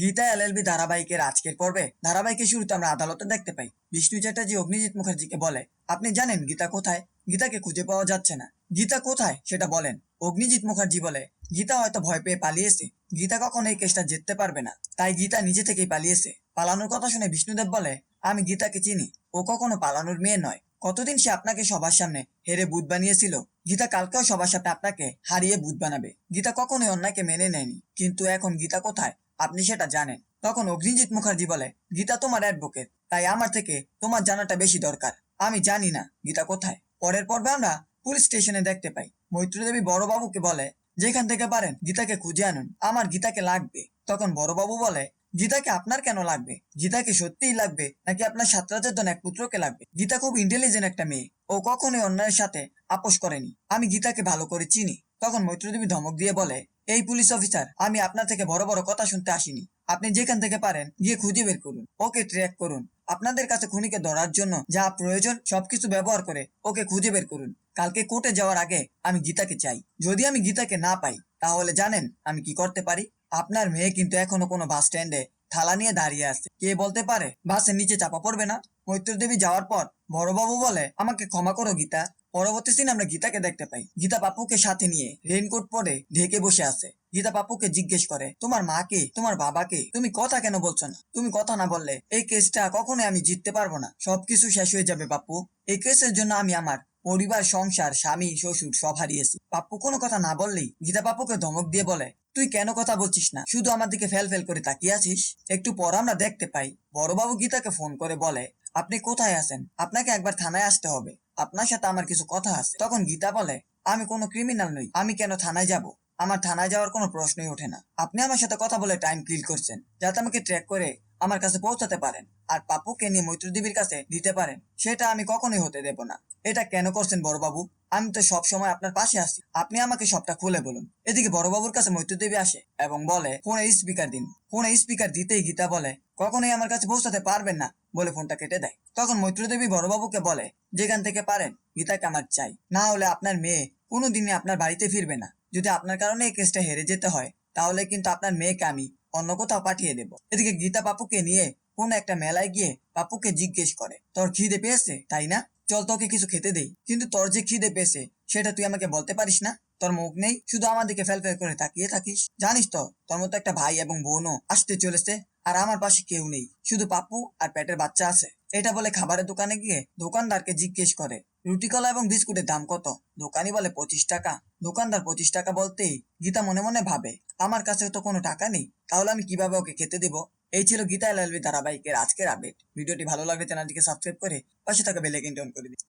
Gita LLB ধারাবাহিকের আজকের পর্বে ধারাবাহিকের শুরুতে আমরা আদালতে দেখতে পাই। বিষ্ণু চ্যাটার্জি অগ্নিজিৎ মুখার্জিকে বলে, আপনি জানেন গীতা কোথায়? গীতাকে খুঁজে পাওয়া যাচ্ছে না। গীতা কোথায়? সেটা বলেন। অগ্নিজিৎ মুখার্জি বলে, গীতা হয়তো ভয় পেয়ে পালিয়েছে। গীতা কখনো এই কেসটা জিততে পারবে না। তাই গীতা নিজে থেকেই পালিয়েছে। পালানোর কথা শুনে বিষ্ণুদেব বলে, আমি গীতাকে চিনি। ও কখনো পালানোর মেয়ে নয়। কতদিন সে আপনাকে সবার সামনে হেরে বুধ বানিয়েছিল? গীতা কালকেও সবার সামনে আপনাকে হারিয়ে বুধ বানাবে। গীতা কখনোই অন্যায়কে মেনে নেয়নি। কিন্তু এখন গীতা কোথায়? আপনি সেটা জানেন। তখন অগ্নিজিৎ মুখার্জি বলে, গীতা তোমার অ্যাডভোকেট তাই আমার থেকে তোমার জানাটা বেশি দরকার। আমি জানি না, গীতা কোথায়? পরের পর্বে আমরা পুলিশ স্টেশনে দেখতে পাই। মৈত্রদেবী বড়বাবুকে বলে, যেখান থেকে পারেন, গীতাকে খুঁজে আনুন। আমার গীতাকে লাগবে। তখন বড়বাবু বলে, গীতাকে আপনার কেন লাগবে? গীতাকে সত্যিই লাগবে, নাকি আপনার সাতরাজের জন্য এক পুত্রকে লাগবে? গীতা খুব ইন্টেলিজেন্ট একটা মেয়ে। ও কখনোই অন্যায়ের সাথে আপোষ করেনি। আমি গীতাকে ভালো করে চিনি। তখন মৈত্রদেবী ধমক দিয়ে বলে এই পুলিশ অফিসার আমি আপনার থেকে বড় বড় কথা শুনতে আসিনি। আপনি যেখান থেকে পারেন, গিয়ে খুঁজে বের করুন। ওকে ট্র্যাক করুন। আপনাদের কাছে খুনিকে ধরার জন্য যা প্রয়োজন, সবকিছু ব্যবহার করে ওকে খুঁজে বের করুন। কালকে কোর্টে যাওয়ার আগে আমি গীতাকে চাই। যদি আমি গীতাকে না পাই, তাহলে জানেন আমি কি করতে পারি? আপনার মেয়ে কিন্তু এখনও কোনো বাস স্ট্যান্ডে থালা নিয়ে দাঁড়িয়ে আছে। কে বলতে পারে বাসের নিচে চাপা পড়বে না? মৈত্র দেবী যাওয়ার পর বড়বাবু বলে, আমাকে ক্ষমা করো গীতা। পরবর্তী দিন আমরা গীতাকে দেখতে পাই। গীতা পাপুকে সাথে নিয়ে রেইনকোট পরে ঢেকে বসে আছে। গীতা পাপুকে জিজ্ঞেস করে, তোমার মাকে, তোমার বাবাকে তুমি কথা কেন বলছো না? তুমি কথা না বললে এই কেসটা কখনোই আমি জিততে পারব না। সবকিছু শেষ হয়ে যাবে পাপ্পু এই কেসের জন্য আমি আমার পরিবার, সংসার, স্বামী, শ্বশুর সব হারিয়েছি। পাপ্পু কোনো কথা না বললেই গীতা পাপ্পুকে ধমক দিয়ে বলে, তুই কেন কথা বলছিস না? শুধু আমার দিকে ফেল ফেল করে তাকিয়ে আছিস? একটু পর আমরা দেখতে পাই, বড়বাবু গীতাকে ফোন করে বলে আপনি কোথায় আছেন? আপনাকে একবার থানায় আসতে হবে। আপনার সাথে আমার কিছু কথা আছে। তখন গীতা বলে, আমি কোনো ক্রিমিনাল নই। আমি কেন থানায় যাব? আমার থানায় যাওয়ার কোনো প্রশ্নই ওঠে না। আপনি আমার সাথে কথা বলে টাইম কিল করছেন। যাতে আমাকে ট্র্যাক করে আমার কাছে পৌঁছাতে পারেন। আর পাপুকে নিয়ে মৈত্রদেবীর কাছে দিতে পারেন। সেটা আমি কখনোই হতে দেব না। এটা কেন করছেন বড়বাবু? আমি তো সব সময় আপনার পাশে আছি। আপনি আমাকে সবটা খুলে বলুন। এদিকে বড়বাবুর কাছে মৈত্রদেবী আসে এবং বলে, ফোনে স্পিকার দিন। ফোনে স্পিকার দিতেই গীতা বলে, কখনোই আমার কাছে পৌঁছাতে পারবেন না বলে ফোনটা কেটে দেয়। তখন মৈত্রদেবী বড়বাবুকে বলে, যেখান থেকে পারেন, গীতাকে আমার চাই। না হলে আপনার মেয়ে কোনোদিনই আপনার বাড়িতে ফিরবে না। যদি আপনার কারণে এই কেসটা হেরে যেতে হয়, তাহলে কিন্তু আপনার মেয়েকে আমি অন্য কোথাও পাঠিয়ে দেব। এদিকে গীতা পাপুকে নিয়ে কোন একটা মেলায় গিয়ে পাপুকে জিজ্ঞেস করে, তোর খিদে পেয়েছে, তাই না? চল তোকে কিছু খেতে দেই। কিন্তু তোর যে খিদে পেয়েছে, সেটা তুই আমাকে বলতে পারিস না? তোর মুখ নেই, শুধু আমার দিকে ফেল ফেল করে তাকিয়ে থাকিস। জানিস তো, তোর মতো একটা ভাই এবং বোনও আসতে চলেছে, আর আমার পাশে কেউ নেই। শুধু পাপ্পু আর পেটের বাচ্চা আছে। এটা বলে খাবারের দোকানে গিয়ে দোকানদারকে জিজ্ঞেস করে, রুটি কলা এবং বিস্কুটের দাম কত? দোকানি বলে, পঁচিশ টাকা। দোকানদার পঁচিশ টাকা বলতেই গীতা মনে মনে ভাবে, আমার কাছে তো কোনো টাকা নেই, তাহলে আমি কীভাবে ওকে খেতে দেবো? এই ছিল গীতা এলএলবি ধারাবাহিকের আজকের আপডেট ভিডিওটি ভালো লাগলে চ্যানেলটিকে সাবস্ক্রাইব করে পাশে থাকা বেল আইকনটি অন করে দিন।